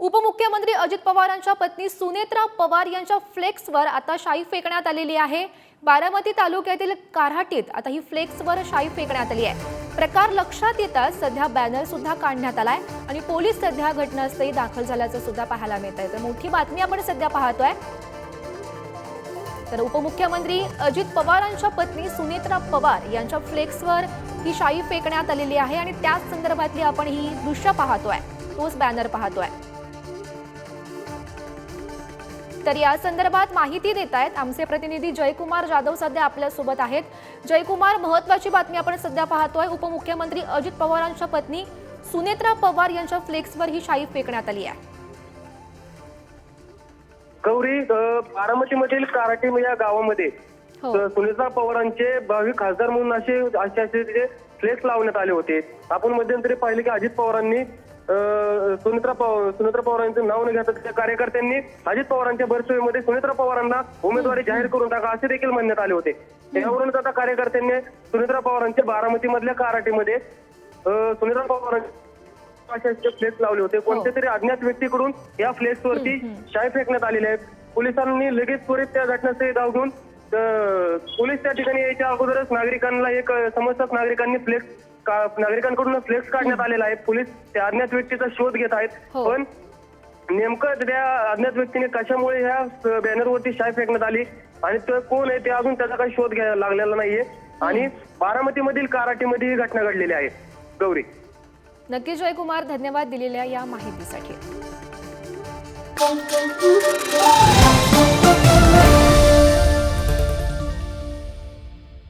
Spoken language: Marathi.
उपमुख्यमंत्री अजित पवारांच्या पत्नी सुनेत्रा पवार यांच्या फ्लेक्सवर आता शाई फेकण्यात आलेली आहे. बारामती तालुक्यातील काऱ्हाटीत आता ही फ्लेक्सवर शाई फेकण्यात आली आहे. प्रकार लक्षात येताच सध्या बॅनर सुद्धा काढण्यात आलाय आणि पोलीस सध्या घटनास्थळी दाखल झाल्याचं सुद्धा पाहायला मिळत आहे तर मोठी बातमी आपण सध्या पाहतोय. तर उपमुख्यमंत्री अजित पवारांच्या पत्नी सुनेत्रा पवार यांच्या फ्लेक्सवर ही शाई फेकण्यात आलेली आहे आणि त्याच संदर्भातली आपण ही दृश्य पाहतोय. तोच बॅनर पाहतोय. तर या संदर्भात माहिती देत आहेत आमचे प्रतिनिधी जयकुमार जाधव सध्या आपल्यासोबत आहेत. जयकुमार महत्वाची बातमी आपण सध्या पाहतोय. उपमुख्यमंत्री अजित पवारांच्या पत्नी सुनेत्रा पवार यांच्या फ्लेक्सवर ही शाई फेकण्यात आली आहे. गौरी बारामतीमधील काराटी या गावामध्ये हो. अ, सुनीता पवारांचे भावी खासदार म्हणून असे असे फ्लेक्स लावण्यात आले होते. आपण मध्यंतरी पाहिले की अजित पवारांनी सुनित्रा पवार सुनित्रा पवारांचं नाव न घेता त्या कार्यकर्त्यांनी अजित पवारांच्या बरसोईमध्ये सुनित्रा पवारांना उमेदवारी जाहीर करून टाका असे देखील म्हणण्यात आले होते. यावरूनच आता कार्यकर्त्यांनी सुनित्रा पवारांच्या बारामतीमधल्या काराटीमध्ये सुनित्रा पवारांच्या फ्लेक्स लावले होते. कोणत्या तरी अज्ञात व्यक्तीकडून या फ्लेक्स वरती शाई फेकण्यात आलेले आहेत. पोलिसांनी लगेच त्वरित त्या घटनास्थळी धाव घेऊन पोलीस त्या ठिकाणी यायच्या अगोदरच नागरिकांना एक समजतात नागरिकांनी फ्लेक्स नागरिकांकडून फ्लेक्स काढण्यात आलेला आहे. पोलीस त्या अज्ञात व्यक्तीचा शोध घेत आहेत. हो. पण नेमकं त्या अज्ञात व्यक्तीने कशामुळे ह्या बॅनरवरती शाई फेकण्यात आली? आणि तो कोण आहे ते अजून त्याचा काही शोध घ्यायला लागलेला नाहीये. आणि बारामतीमधील काराटीमध्ये ही घटना घडलेली आहे. गौरी. नक्की जयकुमार धन्यवाद दिलेल्या या माहितीसाठी.